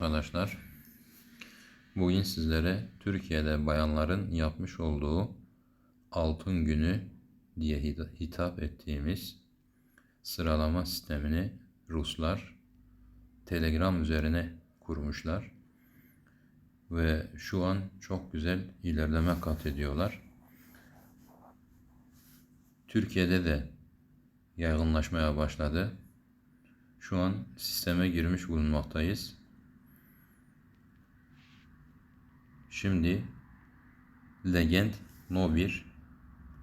Arkadaşlar, bugün sizlere Türkiye'de bayanların yapmış olduğu Altın Günü diye hita- hitap ettiğimiz sıralama sistemini Ruslar Telegram üzerine kurmuşlar ve şu an çok güzel ilerleme kat ediyorlar. Türkiye'de de yaygınlaşmaya başladı. Şu an sisteme girmiş bulunmaktayız. Şimdi Legend No 1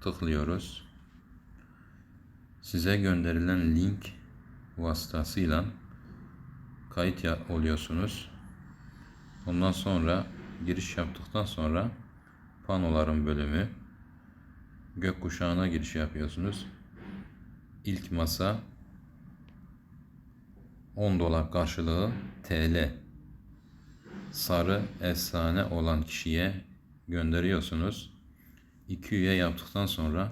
tıklıyoruz. Size gönderilen link vasıtasıyla kayıt oluyorsunuz. Ondan sonra giriş yaptıktan sonra panoların bölümü gökkuşağına giriş yapıyorsunuz. İlk masa 10 dolar karşılığı TL sarı efsane olan kişiye gönderiyorsunuz. İki üye yaptıktan sonra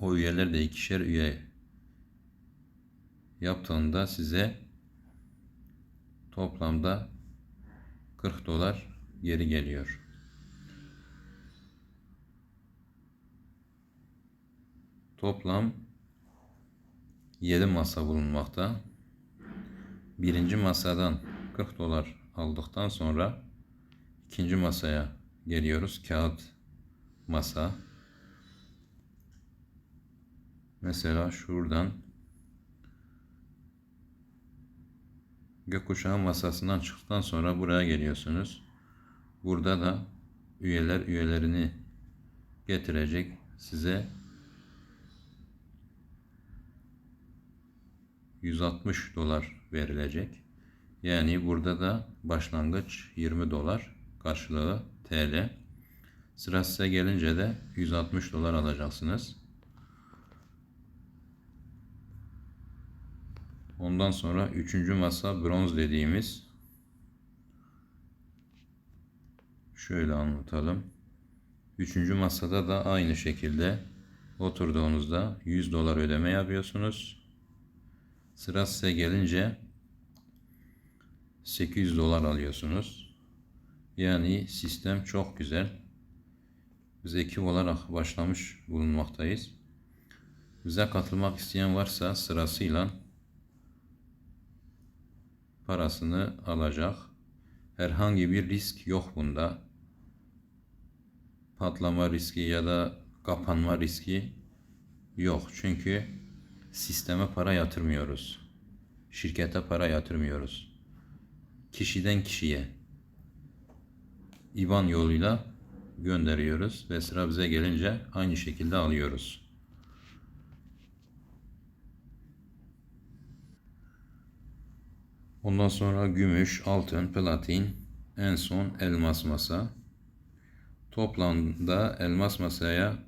o üyeler de ikişer üye yaptığında size toplamda 40 dolar geri geliyor. Toplam 7 masa bulunmakta. Birinci masadan 40 dolar aldıktan sonra ikinci masaya geliyoruz. Kağıt masa. Mesela şuradan gökkuşağı masasından çıktıktan sonra buraya geliyorsunuz. Burada da üyeler üyelerini getirecek size 160 dolar verilecek. Yani burada da başlangıç 20 dolar karşılığı TL. Sıra size gelince de 160 dolar alacaksınız. Ondan sonra üçüncü masa bronz dediğimiz şöyle anlatalım. Üçüncü masada da aynı şekilde oturduğunuzda 100 dolar ödeme yapıyorsunuz. Sıra size gelince 800 dolar alıyorsunuz. Yani sistem çok güzel. Biz ekip olarak başlamış bulunmaktayız. Bize katılmak isteyen varsa sırasıyla parasını alacak. Herhangi bir risk yok bunda. Patlama riski ya da kapanma riski yok. Çünkü sisteme para yatırmıyoruz. Şirkete para yatırmıyoruz kişiden kişiye IBAN yoluyla gönderiyoruz ve sıra bize gelince aynı şekilde alıyoruz. Ondan sonra gümüş, altın, platin, en son elmas masa. Toplamda elmas masaya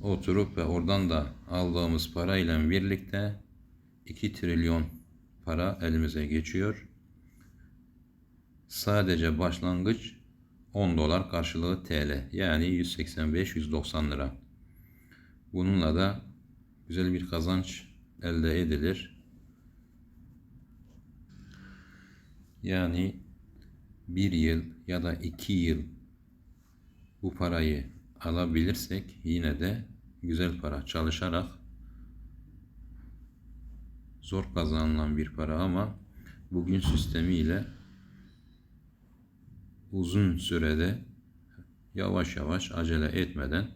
oturup ve oradan da aldığımız parayla birlikte 2 trilyon para elimize geçiyor. Sadece başlangıç 10 dolar karşılığı TL yani 185-190 lira. Bununla da güzel bir kazanç elde edilir. Yani bir yıl ya da iki yıl bu parayı alabilirsek yine de güzel para çalışarak zor kazanılan bir para ama bugün sistemiyle uzun sürede yavaş yavaş acele etmeden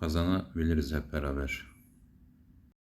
kazanabiliriz hep beraber.